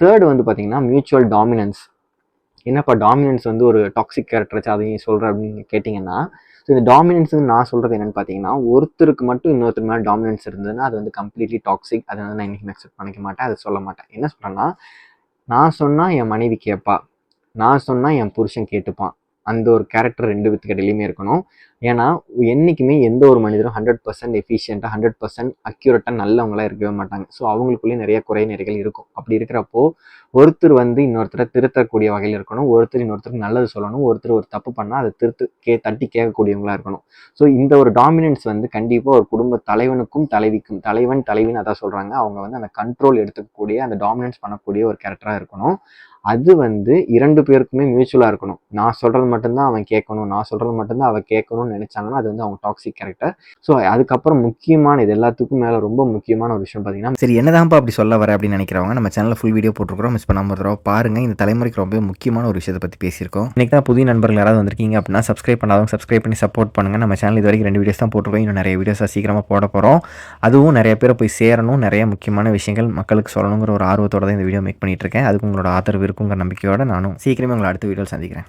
Third வந்து பார்த்தீங்கன்னா mutual dominance என்னப்பா டாமினன்ஸ் வந்து ஒரு டாக்ஸிக் கேரக்டர் அதையும் சொல்கிற அப்படின்னு கேட்டிங்கன்னா ஸோ இந்த டாமினன்ஸ் நான் சொல்கிறது என்னென்னு பார்த்தீங்கன்னா ஒருத்தருக்கு மட்டும் இன்னொருத்தர் மேலே டாமினன்ஸ் இருந்ததுன்னா அது வந்து கம்ப்ளீட்லி டாக்ஸிக் அதை வந்து நான் என்றைக்குமே அக்செப்ட் பண்ணிக்க மாட்டேன். அதை சொல்ல மாட்டேன். என்ன சொல்கிறேன்னா நான் சொன்னால் என் மனைவி கேட்பா. நான் சொன்னால் என் புருஷன் கேட்டுப்பான். அந்த ஒரு கேரக்டர் ரெண்டு பேத்துக்கு இடையிலுமே இருக்கணும். ஏன்னா என்றைக்குமே எந்த ஒரு மனிதரும் ஹண்ட்ரட் பர்சன்ட் எஃபிஷியண்ட்டாக ஹண்ட்ரட் பர்சன்ட் அக்யூரேட்டாக நல்லவங்களா இருக்கவே மாட்டாங்க. ஸோ அவங்களுக்குள்ளேயே நிறைய குறை நிறைகள் இருக்கும். அப்படி இருக்கிறப்போ ஒருத்தர் வந்து இன்னொருத்தரை திருத்தக்கூடிய வகையில் இருக்கணும். ஒருத்தர் இன்னொருத்தருக்கு நல்லது சொல்லணும். ஒருத்தர் ஒரு தப்பு பண்ணால் அதை திருத்து கே தட்டி கேட்கக்கூடியவங்களாக இருக்கணும். ஸோ இந்த ஒரு டாமினன்ஸ் வந்து கண்டிப்பாக ஒரு குடும்ப தலைவனுக்கும் தலைவிக்கும் தலைவன் தலைவின்னு அதான் சொல்கிறாங்க அவங்க வந்து அந்த கண்ட்ரோல் எடுத்துக்கக்கூடிய அந்த டாமினன்ஸ் பண்ணக்கூடிய ஒரு கேரக்டராக இருக்கணும். அது வந்து இரண்டு பேருக்குமே மியூச்சுவலாக இருக்கணும். நான் சொல்கிறது மட்டும்தான் அவன் கேட்கணும். நான் சொல்கிறது மட்டும்தான் அவன் கேட்கணும்னு நினச்சாங்கன்னா அது வந்து அவங்க டாக்ஸிக் கேரக்டர் ஸோ அதுக்கப்புறம் முக்கியமான இது எல்லாத்துக்கும் மேலே ரொம்ப முக்கியமான ஒரு விஷயம் பார்த்தீங்கன்னா சரி என்னதான்ப்பா அப்படி சொல்ல வர அப்படின்னு நினைக்கிறவங்க நம்ம சேனலில் ஃபுல் வீடியோ போட்டிருக்கிறோம் மிஸ் பண்ணாமல் ஒரு தடவை பாருங்கள் இந்த தலைமுறைக்கு ரொம்ப முக்கியமான ஒரு விஷயத்தை பற்றி பேசியிருக்கோம். இன்றைக்கி தான் புதிய நண்பர்கள் யாராவது வந்திருக்கீங்க அப்படின்னா சப்ஸ்கிரைப் பண்ணாதவங்க சப்ஸ்கிரைப் பண்ணி சப்போர்ட் பண்ணுங்கள் நம்ம சேனல் இது வரைக்கும் ரெண்டு வீடியோஸ் தான் போட்டிருக்கோம். இன்னும் நிறைய வீடியோஸாக சீக்கிரமாக போட போகிறோம் அதுவும் நிறைய பேரை போய் சேரணும். நிறைய முக்கியமான விஷயங்கள் மக்களுக்கு சொல்லணுங்கிற ஒரு ஆர்வத்தோட தான் இந்த வீடியோ மேக் பண்ணிட்டு இருக்கேன். அதுக்கு உங்களோட ஆதரவு இருக்குங்கிற நம்பிக்கையோட நானும் சீக்கிரமே உங்களை அடுத்த வீடியோவில் சந்திக்கிறேன்.